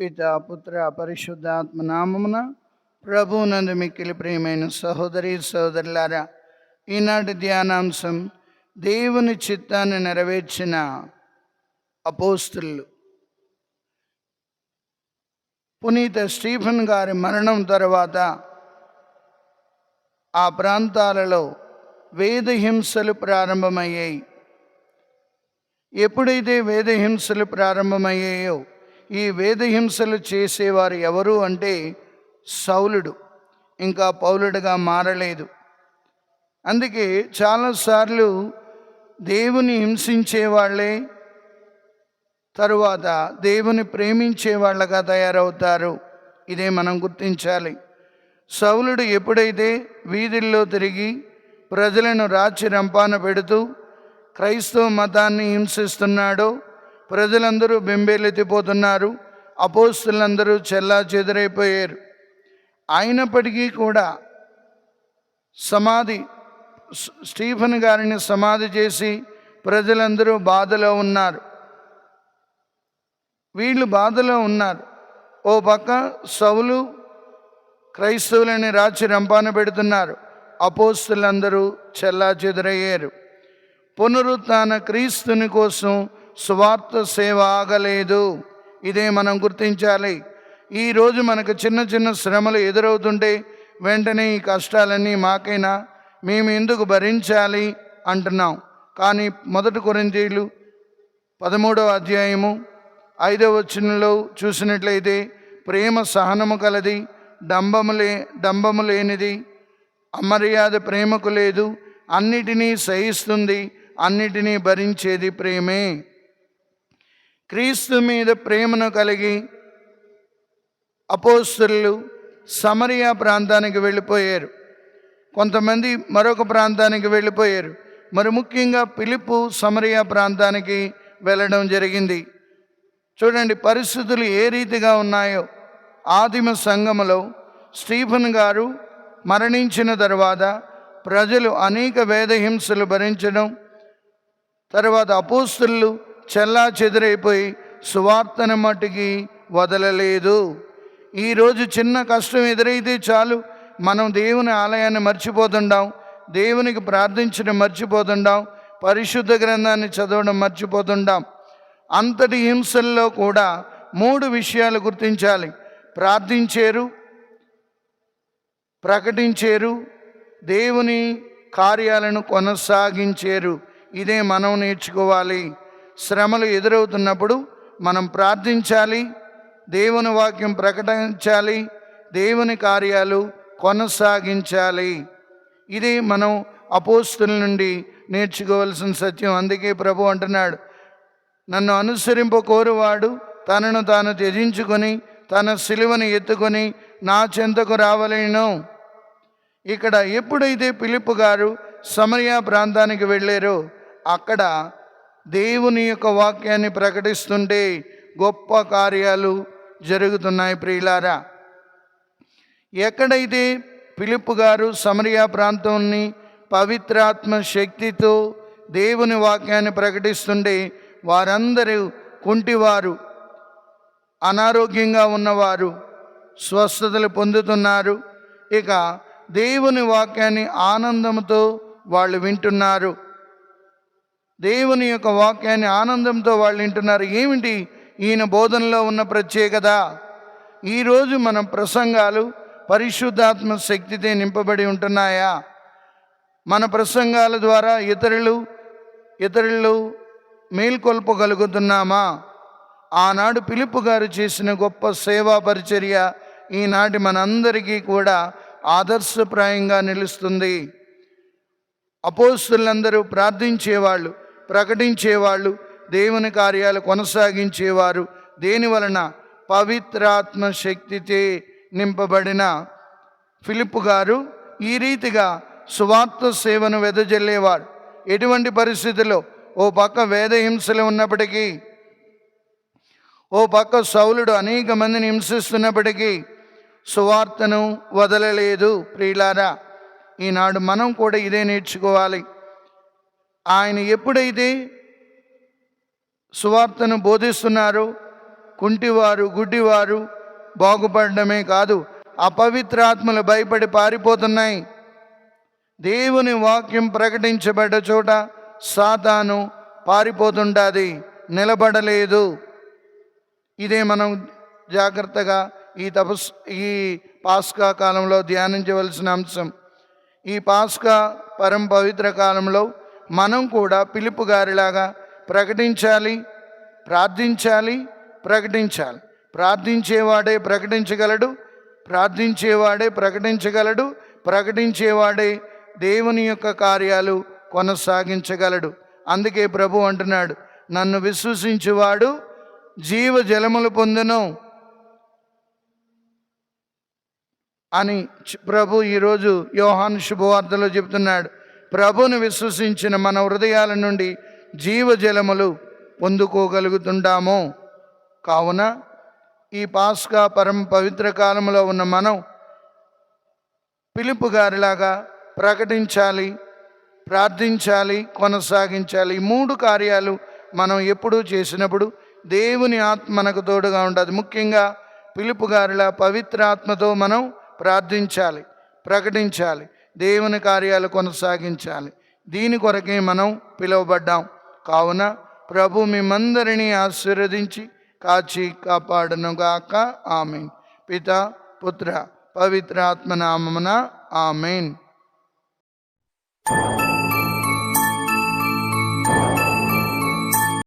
పిత పుత్ర పరిశుద్ధాత్మ నామమున ప్రభునందు మిక్కిలి ప్రియమైన సహోదరి సహోదరులారా ఈనాటి ధ్యానాంశం దేవుని చిత్తాన్ని నెరవేర్చిన అపోస్తులు. పునీత స్టీఫన్ గారి మరణం తర్వాత ఆ ప్రాంతాలలో వేదహింసలు ప్రారంభమయ్యాయి. ఎప్పుడైతే వేదహింసలు ప్రారంభమయ్యాయో ఈ వేద హింసలు చేసేవారు ఎవరు అంటే సౌలుడు. ఇంకా పౌలుడుగా మారలేదు. అందుకే చాలాసార్లు దేవుని హింసించే వాళ్ళే తరువాత దేవుని ప్రేమించే వాళ్ళగా తయారవుతారు. ఇదే మనం గుర్తించాలి. సౌలుడు ఎప్పుడైతే వీధుల్లో తిరిగి ప్రజలను రాచి రంపాన పెడుతూ క్రైస్తవ మతాన్ని హింసిస్తున్నాడో ప్రజలందరూ బెంబేలెత్తిపోతున్నారు. అపోస్తులందరూ చెల్లా చెదురైపోయారు. అయినప్పటికీ కూడా సమాధి స్టీఫన్ స్టీఫెన్ గారిని సమాధి చేసి ప్రజలందరూ బాధలో ఉన్నారు. వీళ్ళు బాధలో ఉన్నారు. ఓ పక్క సౌలు క్రైస్తవులని రాచి రంపాన పెడుతున్నారు. అపోస్తులందరూ చెల్లా చెదురయ్యారు. పునరుత్న క్రీస్తుని కోసం స్వార్థ సేవ ఆగలేదు. ఇదే మనం గుర్తించాలి. ఈరోజు మనకు చిన్న చిన్న శ్రమలు ఎదురవుతుంటే వెంటనే ఈ కష్టాలన్నీ మాకైనా మేము ఎందుకు భరించాలి అంటున్నాం. కానీ మొదటి కొరింతీలు పదమూడవ అధ్యాయము ఐదవ వచనంలో చూసినట్లయితే ప్రేమ సహనము కలది డంబము లే డంబము లేనిది అమర్యాద ప్రేమకు లేదు అన్నిటినీ సహిస్తుంది అన్నిటినీ భరించేది ప్రేమే. క్రీస్తు మీద ప్రేమను కలిగి అపోస్తులు సమరియా ప్రాంతానికి వెళ్ళిపోయారు. కొంతమంది మరొక ప్రాంతానికి వెళ్ళిపోయారు. మరి ముఖ్యంగా పిలుపు సమరియా ప్రాంతానికి వెళ్ళడం జరిగింది. చూడండి పరిస్థితులు ఏ రీతిగా ఉన్నాయో. ఆదిమ సంఘములో స్టీఫన్ గారు మరణించిన తర్వాత ప్రజలు అనేక వేదహింసలు భరించడం తర్వాత అపోస్తులు చెల్లా చెదురైపోయి సువార్తను మటుకి వదలలేదు. ఈరోజు చిన్న కష్టం ఎదురైతే చాలు. మనం దేవుని ఆలయాన్ని మర్చిపోతుండాం. దేవునికి ప్రార్థించడం మర్చిపోతుండాం. పరిశుద్ధ గ్రంథాన్ని చదవడం మర్చిపోతుండాం. అంతటి హింసల్లో కూడా మూడు విషయాలు గుర్తించాలి. ప్రార్థించారు ప్రకటించారు దేవుని కార్యాలను కొనసాగించారు. ఇదే మనం నేర్చుకోవాలి. శ్రమలు ఎదురవుతున్నప్పుడు మనం ప్రార్థించాలి దేవుని వాక్యం ప్రకటించాలి దేవుని కార్యాలు కొనసాగించాలి. ఇది మనం అపోస్తుల నుండి నేర్చుకోవాల్సిన సత్యం. అందుకే ప్రభు అంటున్నాడు నన్ను అనుసరింప కోరువాడు తనను తాను త్యజించుకొని తన సిలువను ఎత్తుకొని నా చెంతకు రావలేను. ఇక్కడ ఎప్పుడైతే పిలుపు గారు సమరియా ప్రాంతానికి వెళ్ళారో అక్కడ దేవుని యొక్క వాక్యాన్ని ప్రకటిస్తుంటే గొప్ప కార్యాలు జరుగుతున్నాయి ప్రియులారా. ఎక్కడైతే పిలుపు గారు సమరియా ప్రాంతాన్ని పవిత్రాత్మ శక్తితో దేవుని వాక్యాన్ని ప్రకటిస్తుండే వారందరూ కుంటివారు అనారోగ్యంగా ఉన్నవారు స్వస్థతలు పొందుతున్నారు. ఇక దేవుని వాక్యాన్ని ఆనందంతో వాళ్ళు వింటున్నారు. దేవుని యొక్క వాక్యాన్ని ఆనందంతో వాళ్ళు వింటున్నారు. ఏమిటి? ఈయన బోధనలో ఉన్న ప్రత్యేకత? ఈరోజు మన ప్రసంగాలు పరిశుద్ధాత్మ శక్తితో నింపబడి ఉంటున్నాయా? మన ప్రసంగాల ద్వారా ఇతరులు ఇతరులు మేల్కొల్పగలుగుతున్నామా? ఆనాడు పిలుపు గారు చేసిన గొప్ప సేవా పరిచర్య ఈనాటి మనందరికీ కూడా ఆదర్శప్రాయంగా నిలుస్తుంది. అపోస్తులందరూ ప్రార్థించేవాళ్ళు ప్రకటించేవాళ్ళు దేవుని కార్యాలు కొనసాగించేవారు. దేని వలన? పవిత్రాత్మ శక్తితే నింపబడిన ఫిలిప్ గారు ఈ రీతిగా సువార్త సేవను వెదజల్లేవారు. ఎటువంటి పరిస్థితుల్లో? ఓ పక్క వేద హింసలు ఉన్నప్పటికీ ఓ పక్క సౌలుడు అనేక మందిని హింసిస్తున్నప్పటికీ సువార్తను వదలలేదు. ప్రియులారా ఈనాడు మనం కూడా ఇదే నేర్చుకోవాలి. ఆయన ఎప్పుడైతే సువార్తను బోధిస్తున్నారో కుంటివారు గుడ్డివారు బాగుపడడమే కాదు అపవిత్రాత్మలు భయపడి పారిపోతున్నాయి. దేవుని వాక్యం ప్రకటించబడ్డ చోట సాతాను పారిపోతుంటుంది నిలబడలేదు. ఇదే మనం జాగ్రత్తగా ఈ తపస్ ఈ పాస్కా కాలంలో ధ్యానించవలసిన అంశం. ఈ పాస్కా పరం పవిత్ర కాలంలో మనం కూడా పిలుపు గారిలాగా ప్రకటించాలి ప్రార్థించాలి ప్రకటించాలి. ప్రార్థించేవాడే ప్రకటించగలడు ప్రార్థించేవాడే ప్రకటించగలడు ప్రకటించేవాడే దేవుని యొక్క కార్యాలు కొనసాగించగలడు. అందుకే ప్రభు అంటున్నాడు నన్ను విశ్వసించేవాడు జీవ జలములు పొందును అని ప్రభు ఈరోజు యోహాను శుభవార్తలో చెప్తున్నాడు. ప్రభుని విశ్వసించిన మన హృదయాల నుండి జీవజలములు పొందుకోగలుగుతుంటాము కావున ఈ పాస్కా పరం పవిత్ర కాలంలో ఉన్న మనం పిలుపు గారిలాగా ప్రకటించాలి ప్రార్థించాలి కొనసాగించాలి. ఈ మూడు కార్యాలు మనం ఎప్పుడూ చేసినప్పుడు దేవుని ఆత్మ మనకు తోడుగా ఉండదు ముఖ్యంగా పిలుపు గారిలా పవిత్ర ఆత్మతో మనం ప్రార్థించాలి ప్రకటించాలి. దేవుని కార్యాలు కొనసాగించాలి. దీని కొరకే మనం పిలువబడ్డాం. కావున ప్రభు మిమ్మందరినీ ఆశీర్వదించి కాచి కాపాడను గాక ఆమెన్. పిత పుత్ర పవిత్రాత్మనామమున ఆమెన్.